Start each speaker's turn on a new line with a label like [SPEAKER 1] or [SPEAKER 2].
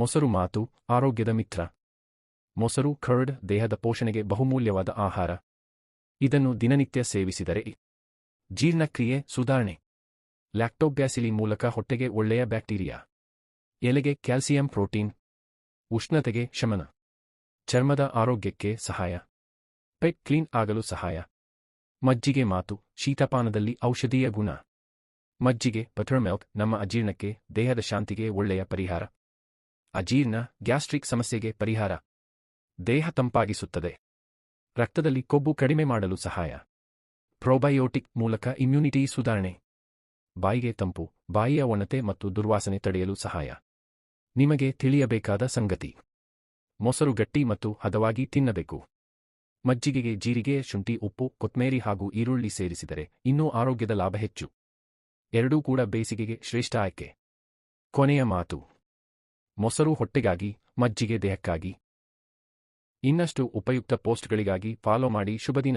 [SPEAKER 1] ಮೊಸರು ಮಾತು ಆರೋಗ್ಯದ ಮಿತ್ರ. ಮೊಸರು ಖರ್ಡ್ ದೇಹದ ಪೋಷಣೆಗೆ ಬಹುಮೂಲ್ಯವಾದ ಆಹಾರ. ಇದನ್ನು ದಿನನಿತ್ಯ ಸೇವಿಸಿದರೆ ಜೀರ್ಣಕ್ರಿಯೆ ಸುಧಾರಣೆ. ಲ್ಯಾಕ್ಟೋಬ್ಯಾಸಿಲಿ ಮೂಲಕ ಹೊಟ್ಟೆಗೆ ಒಳ್ಳೆಯ ಬ್ಯಾಕ್ಟೀರಿಯಾ. ಎಲೆಗೆ ಕ್ಯಾಲ್ಸಿಯಂ ಪ್ರೋಟೀನ್. ಉಷ್ಣತೆಗೆ ಶಮನ. ಚರ್ಮದ ಆರೋಗ್ಯಕ್ಕೆ ಸಹಾಯ. ಪೆಟ್ ಕ್ಲೀನ್ ಆಗಲು ಸಹಾಯ. ಮಜ್ಜಿಗೆ ಮಾತು ಶೀತಪಾನದಲ್ಲಿ ಔಷಧೀಯ ಗುಣ. ಮಜ್ಜಿಗೆ, ಬಟರ್ ಮಿಲ್ಕ್ ನಮ್ಮ ಅಜೀರ್ಣಕ್ಕೆ ದೇಹದ ಶಾಂತಿಗೆ ಒಳ್ಳೆಯ ಪರಿಹಾರ. ಅಜೀರ್ಣ ಗ್ಯಾಸ್ಟ್ರಿಕ್ ಸಮಸ್ಯೆಗೆ ಪರಿಹಾರ. ದೇಹ ತಂಪಾಗಿಸುತ್ತದೆ. ರಕ್ತದಲ್ಲಿ ಕೊಬ್ಬು ಕಡಿಮೆ ಮಾಡಲು ಸಹಾಯ. ಪ್ರೋಬಯೋಟಿಕ್ ಮೂಲಕ ಇಮ್ಯುನಿಟಿ ಸುಧಾರಣೆ. ಬಾಯಿಗೆ ತಂಪು, ಬಾಯಿಯ ಒಣತೆ ಮತ್ತು ದುರ್ವಾಸನೆ ತಡೆಯಲು ಸಹಾಯ. ನಿಮಗೆ ತಿಳಿಯಬೇಕಾದ ಸಂಗತಿ. ಮೊಸರು ಗಟ್ಟಿ ಮತ್ತು ಹದವಾಗಿ ತಿನ್ನಬೇಕು. ಮಜ್ಜಿಗೆಗೆ ಜೀರಿಗೆ, ಶುಂಠಿ, ಉಪ್ಪು, ಕೊತ್ಮೇರಿ ಹಾಗೂ ಈರುಳ್ಳಿ ಸೇರಿಸಿದರೆ ಇನ್ನೂ ಆರೋಗ್ಯದ ಲಾಭ ಹೆಚ್ಚು. ಎರಡೂ ಕೂಡ ಬೇಸಿಗೆಗೆ ಶ್ರೇಷ್ಠ ಆಯ್ಕೆ. ಕೊನೆಯ ಮಾತು. ಮೊಸರು ಹೊಟ್ಟೆಗಾಗಿ ಮಜ್ಜಿಗೆ ದೇಹಕ್ಕಾಗಿ. ಇನ್ನಷ್ಟು ಉಪಯುಕ್ತ ಪೋಸ್ಟ್ಗಳಿಗಾಗಿ ಫಾಲೋ ಮಾಡಿ ಶುಭದಿನ.